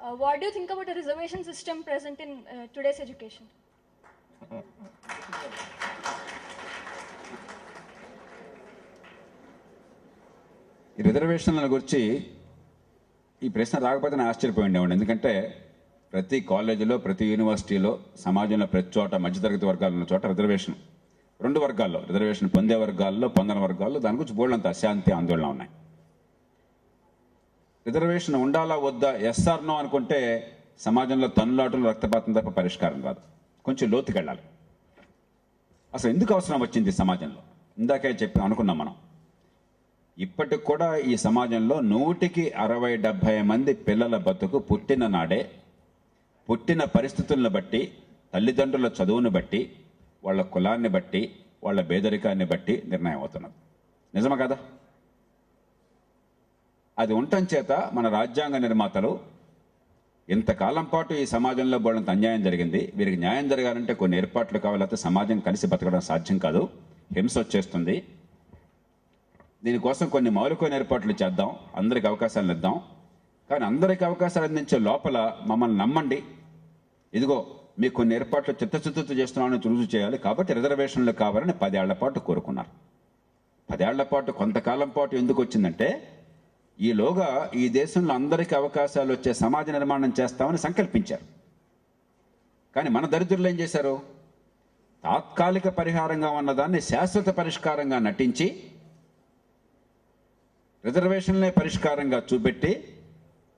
Uh, what do you think about the reservation system present in uh, today's education? ఈ రిజర్వేషన్ల గురించి ఈ ప్రశ్న రాకపోతే నేను ఆశ్చర్యపోయి ఎందుకంటే ప్రతి కాలేజీలో ప్రతి యూనివర్సిటీలో సమాజంలో ప్రతి చోట మధ్యతరగతి వర్గాలు ఉన్న చోట రిజర్వేషన్ రెండు వర్గాల్లో రిజర్వేషన్ పొందే వర్గాల్లో పొందని వర్గాల్లో దాని గురించి బోల్డంత అశాంతి ఆందోళన ఉన్నాయి. రిజర్వేషన్ ఉండాలా వద్దా? ఎస్ఆర్ నో అనుకుంటే సమాజంలో తన్నులాటలు రక్తపాతం తప్ప పరిష్కారం కాదు కొంచెం లోతుకెళ్ళాలి అసలు ఎందుకు అవసరం వచ్చింది సమాజంలో? ఇందాకే చెప్పి అనుకున్నాం మనం. ఇప్పటికి కూడా ఈ సమాజంలో నూటికి అరవై డెబ్భై మంది పిల్లల బతుకు పుట్టిన నాడే పుట్టిన పరిస్థితులను బట్టి తల్లిదండ్రుల చదువును బట్టి వాళ్ళ కులాన్ని బట్టి వాళ్ళ పేదరికాన్ని బట్టి నిర్ణయం అవుతున్నది. నిజమా కదా? అది ఉండటం చేత మన రాజ్యాంగ నిర్మాతలు ఇంతకాలం పాటు ఈ సమాజంలో బోళ్ళంత అన్యాయం జరిగింది. వీరికి న్యాయం జరగాలంటే కొన్ని ఏర్పాట్లు కావాలంటే సమాజం కలిసి బతకడం సాధ్యం కాదు. హింస వచ్చేస్తుంది. దీనికోసం కొన్ని మౌలికమైన ఏర్పాట్లు చేద్దాం. అందరికి అవకాశాలను ఇద్దాం. కానీ అందరికి అవకాశాలు అందించే లోపల మమ్మల్ని నమ్మండి. ఇదిగో మీకు కొన్ని ఏర్పాట్లు చిత్తశుద్ధితో చేస్తున్నామని రుజువు చేయాలి. కాబట్టి రిజర్వేషన్లు కావాలని పదేళ్ళ పాటు కోరుకున్నారు. పదేళ్ళ పాటు కొంతకాలం పాటు ఎందుకు వచ్చిందంటే ఈలోగా ఈ దేశంలో అందరికీ అవకాశాలు వచ్చే సమాజ నిర్మాణం చేస్తామని సంకల్పించారు. కానీ మన దరిద్రులు ఏం చేశారు? తాత్కాలిక పరిహారంగా ఉన్నదాన్ని శాశ్వత పరిష్కారంగా నటించి రిజర్వేషన్లే పరిష్కారంగా చూపెట్టి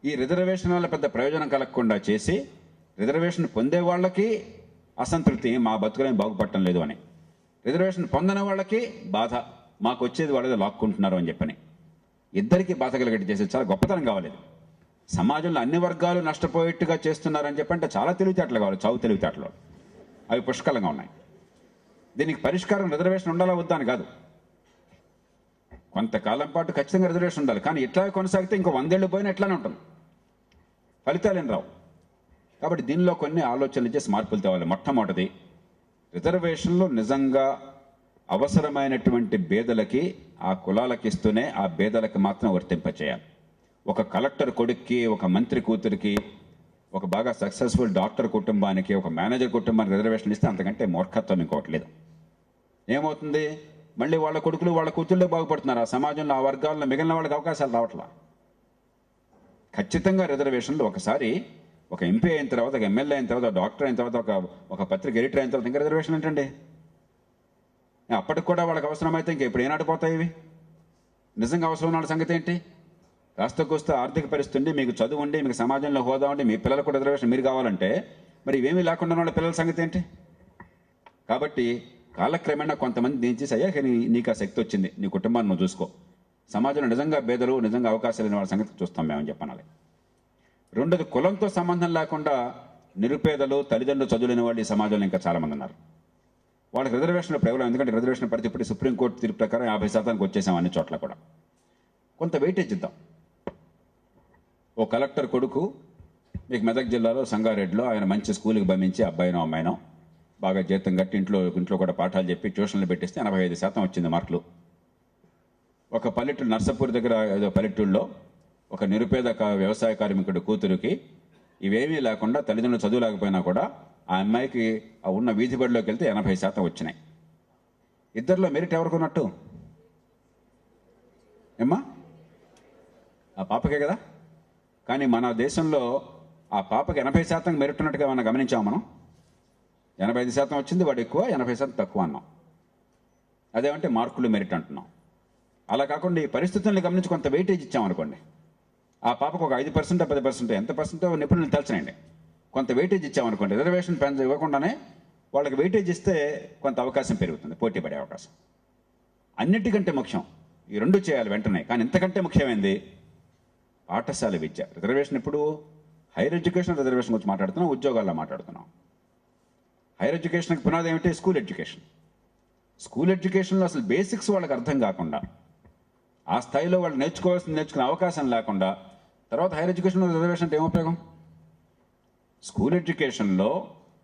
ఈ రిజర్వేషన్ వల్ల పెద్ద ప్రయోజనం కలగకుండా చేసి రిజర్వేషన్ పొందే వాళ్ళకి అసంతృప్తి మా బతుకులేం బాగుపడటం లేదు అని. రిజర్వేషన్ పొందని వాళ్ళకి బాధ మాకు వచ్చేది వాళ్ళది లాక్కుంటున్నారు అని చెప్పని. ఇద్దరికి బాధ కలిగట్టు చేసేది చాలా గొప్పతనం కావాలి సమాజంలో అన్ని వర్గాలు నష్టపోయేట్టుగా చేస్తున్నారని చెప్పంటే చాలా తెలివితేటలు కావాలి చావు తెలివితేటలు. అవి పుష్కలంగా ఉన్నాయి. దీనికి పరిష్కారం రిజర్వేషన్ ఉండాలా వద్దా అని కాదు. కొంతకాలం పాటు ఖచ్చితంగా రిజర్వేషన్ ఉండాలి. కానీ ఇట్లా కొనసాగితే ఇంకో వందేళ్ళు పోయినా ఎట్లానే ఉంటుంది. ఫలితాలు ఏం రావు. కాబట్టి దీనిలో కొన్ని ఆలోచనలు చేసి మార్పులు తేవాలి. మొట్టమొదటిది రిజర్వేషన్లు నిజంగా అవసరమైనటువంటి బేదలకి ఆ కులాలకు ఇస్తూనే ఆ భేదాలకు మాత్రం వర్తింపచేయాలి. ఒక కలెక్టర్ కొడుక్కి ఒక మంత్రి కూతురికి ఒక బాగా సక్సెస్ఫుల్ డాక్టర్ కుటుంబానికి ఒక మేనేజర్ కుటుంబానికి రిజర్వేషన్ ఇస్తే అంతకంటే మూర్ఖత్వం ఇంకోటి లేదు. ఏమవుతుంది? మళ్ళీ వాళ్ళ కొడుకులు వాళ్ళ కూతుళ్ళే బాగుపడుతున్నారు. ఆ సమాజంలో ఆ వర్గాల్లో మిగిలిన వాళ్ళకి అవకాశాలు రావట్లా? ఖచ్చితంగా రిజర్వేషన్లు ఒకసారి ఒక ఎంపీ అయిన తర్వాత ఒక ఎమ్మెల్యే అయిన తర్వాత డాక్టర్ అయిన తర్వాత ఒక ఒక పత్రిక ఎడిటర్ అయిన తర్వాత ఇంకా రిజర్వేషన్ ఏంటండి? అప్పటికి కూడా వాళ్ళకి అవసరమైతే ఇంక ఇప్పుడు ఏనాటి పోతాయి ఇవి? నిజంగా అవసరం ఉన్న వాళ్ళ సంగతి ఏంటి? కాస్త కోస్త ఆర్థిక పరిస్థితి ఉండి మీకు చదువు ఉండి మీకు సమాజంలో హోదా ఉండి మీ పిల్లలకు కూడా రిజర్వేషన్ మీరు కావాలంటే మరి ఇవేమీ లేకుండా ఉన్న వాళ్ళ పిల్లల సంగతి ఏంటి? కాబట్టి కాలక్రమేణా కొంతమంది దించేసి అయ్యా నీకు ఆ శక్తి వచ్చింది నీ కుటుంబాన్ని నువ్వు చూసుకో. సమాజంలో నిజంగా బేదలు నిజంగా అవకాశాలు లేని వాళ్ళ సంగతి చూస్తాం మేమని చెప్పనాలి. రెండోది కులంతో సంబంధం లేకుండా నిరుపేదలు తల్లిదండ్రులు చదువులేని వాళ్ళు ఈ సమాజంలో ఇంకా చాలామంది ఉన్నారు. వాళ్ళకి రిజర్వేషన్ ప్రయోగం ఎందుకంటే రిజర్వేషన్ పరిధి ఇప్పుడు సుప్రీంకోర్టు తీర్పు ప్రకారం యాభై శాతానికి వచ్చేసాం అన్ని చోట్ల కూడా. కొంత వెయిటేజ్ ఇద్దాం. ఓ కలెక్టర్ కొడుకు మీకు మెదక్ జిల్లాలో సంగారెడ్డిలో ఆయన మంచి స్కూల్కి పంపించి అబ్బాయినో అమ్మాయినో బాగా జీతం కట్టి ఇంట్లో ఇంట్లో కూడా పాఠాలు చెప్పి ట్యూషన్లు పెట్టిస్తే ఎనభై ఐదు శాతం వచ్చింది మార్కులు. ఒక పల్లెటూరు నర్సపూర్ దగ్గర ఏదో పల్లెటూరులో ఒక నిరుపేద వ్యవసాయ కార్మికుడు కూతురుకి ఇవేమీ లేకుండా తల్లిదండ్రులు చదువు లేకపోయినా కూడా ఆ అమ్మాయికి ఆ ఉన్న వీధి బడిలోకి వెళ్తే ఎనభై శాతం వచ్చినాయి. ఇద్దరిలో మెరిట్ ఎవరికి ఉన్నట్టు ఏమ్మా? ఆ పాపకే కదా? కానీ మన దేశంలో ఆ పాపకి ఎనభై శాతం మెరిట్ ఉన్నట్టుగా మనం గమనించాము మనం? ఎనభై ఐదు శాతం వచ్చింది వాడు ఎక్కువ ఎనభై శాతం తక్కువ అన్నాం. అదేమంటే మార్కులు మెరిట్ అంటున్నాం. అలా కాకుండా ఈ పరిస్థితుల్ని గమనించి కొంత వెయిటేజ్ ఇచ్చామనుకోండి. ఆ పాపకు ఒక ఐదు పర్సెంట్ పది పర్సెంట్ ఎంత పర్సెంటో నిపుణులు తెలుసనండి కొంత వెయిటేజ్ ఇచ్చామనుకోండి రిజర్వేషన్ పెంచ ఇవ్వకుండానే వాళ్ళకి వెయిటేజ్ ఇస్తే కొంత అవకాశం పెరుగుతుంది పోటీ పడే అవకాశం. అన్నిటికంటే ముఖ్యం ఈ రెండు చేయాలి వెంటనే కానీ ఇంతకంటే ముఖ్యమైనది పాఠశాల విద్య. రిజర్వేషన్ ఇప్పుడు హైయర్ ఎడ్యుకేషన్ రిజర్వేషన్ గురించి మాట్లాడుతున్నాం ఉద్యోగాల్లో మాట్లాడుతున్నాం. హైయర్ ఎడ్యుకేషన్కి పునాది ఏమిటి? స్కూల్ ఎడ్యుకేషన్ స్కూల్ ఎడ్యుకేషన్లో అసలు బేసిక్స్ వాళ్ళకి అర్థం కాకుండా ఆ స్థాయిలో వాళ్ళు నేర్చుకోవాల్సింది నేర్చుకునే అవకాశం లేకుండా తర్వాత హైయర్ ఎడ్యుకేషన్లో రిజర్వేషన్ అంటే ఏం ఉపయోగం? స్కూల్ ఎడ్యుకేషన్లో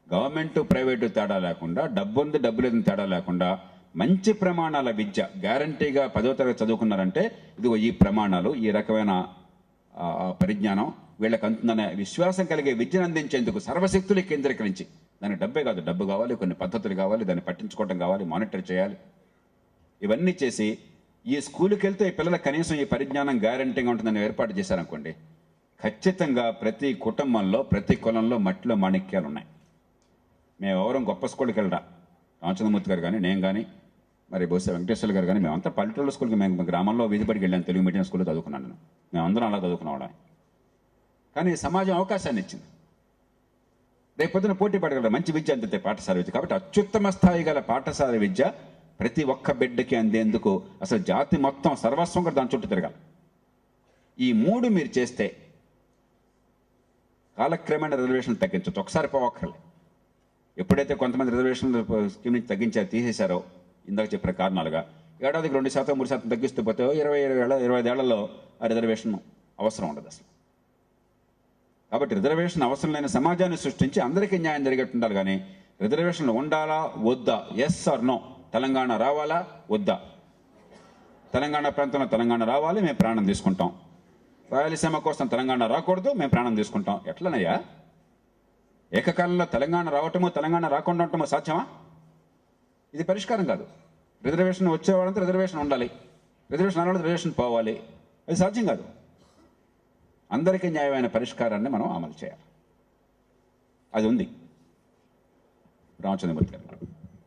గవర్నమెంట్ ప్రైవేటు తేడా లేకుండా డబ్బు ఉంది డబ్బు లేదని తేడా లేకుండా మంచి ప్రమాణాల విద్య గ్యారంటీగా పదో తరగతి చదువుకున్నారంటే ఇదిగో ఈ ప్రమాణాలు ఈ రకమైన పరిజ్ఞానం వీళ్ళకి అందుతుందనే విశ్వాసం కలిగే విద్యను అందించేందుకు సర్వశక్తులు కేంద్రీకరించి దానికి డబ్బే కాదు డబ్బు కావాలి కొన్ని పద్ధతులు కావాలి దాన్ని పట్టించుకోవడం కావాలి మానిటర్ చేయాలి. ఇవన్నీ చేసి ఈ స్కూల్కి వెళ్తే ఈ పిల్లలకు కనీసం ఈ పరిజ్ఞానం గ్యారంటీగా ఉంటుందని ఏర్పాటు చేశారనుకోండి ఖచ్చితంగా ప్రతి కుటుంబంలో ప్రతి కులంలో మట్టిలో మాణిక్యాలు ఉన్నాయి మేము ఎవరం గొప్ప స్కూల్కి వెళ్ళరా. రామచంద్రమూర్తి గారు కానీ నేను కానీ మరి బహుశా వెంకటేశ్వర గారు కానీ మేమంతా పల్లెటూరు స్కూల్కి మేము గ్రామంలో వీధిపడికి వెళ్ళాను తెలుగు మీడియం స్కూల్లో చదువుకున్నాను నేను. మేమందరం అలా చదువుకున్నాం కానీ సమాజం అవకాశాన్ని ఇచ్చింది. రేపు పొద్దున పోటీ పడగలరు? మంచి విద్య అందితే పాఠశాల విద్య. కాబట్టి అత్యుత్తమ స్థాయి గల పాఠశాల విద్య ప్రతి ఒక్క బిడ్డకి అందేందుకు అసలు జాతి మొత్తం సర్వస్వం కూడా దాని చుట్టూ తిరగాలి. ఈ మూడు మీరు చేస్తే కాలక్రమేణా రిజర్వేషన్లు తగ్గించవచ్చు ఒకసారి పోవక్కర్లే ఎప్పుడైతే కొంతమంది రిజర్వేషన్లు స్కీమ్ నుంచి తగ్గించారు తీసేశారో ఇందాక చెప్పిన కారణాలుగా ఏడాదికి రెండు శాతం మూడు శాతం తగ్గిస్తూ పోతే ఇరవై ఇరవై ఏళ్ళ ఇరవై ఐదేళ్ళలో ఆ రిజర్వేషన్ అవసరం ఉండదు అసలు. కాబట్టి రిజర్వేషన్ అవసరం లేని సమాజాన్ని సృష్టించి అందరికీ న్యాయం జరిగేట్టు ఉండాలి కానీ రిజర్వేషన్లు ఉండాలా వద్దా? ఎస్ ఆర్ నో తెలంగాణ రావాలా? వద్దా? తెలంగాణ ప్రాంతంలో తెలంగాణ రావాలి మేము ప్రాణం తీసుకుంటాం. రాయలసీమ కోసం తెలంగాణ రాకూడదు మేము ప్రాణం తీసుకుంటాం. ఎట్లనయ్యా? ఏకకాలంలో తెలంగాణ రావటము తెలంగాణ రాకుండా ఉండటమో సాధ్యమా? ఇది పరిష్కారం కాదు. రిజర్వేషన్ వచ్చేవాళ్ళంతా రిజర్వేషన్ ఉండాలి. రిజర్వేషన్ అన్న రిజర్వేషన్ పోవాలి. అది సాధ్యం కాదు. అందరికీ న్యాయమైన పరిష్కారాన్ని మనం అమలు చేయాలి. అది ఉంది. రామచంద్రమూర్తి గారు.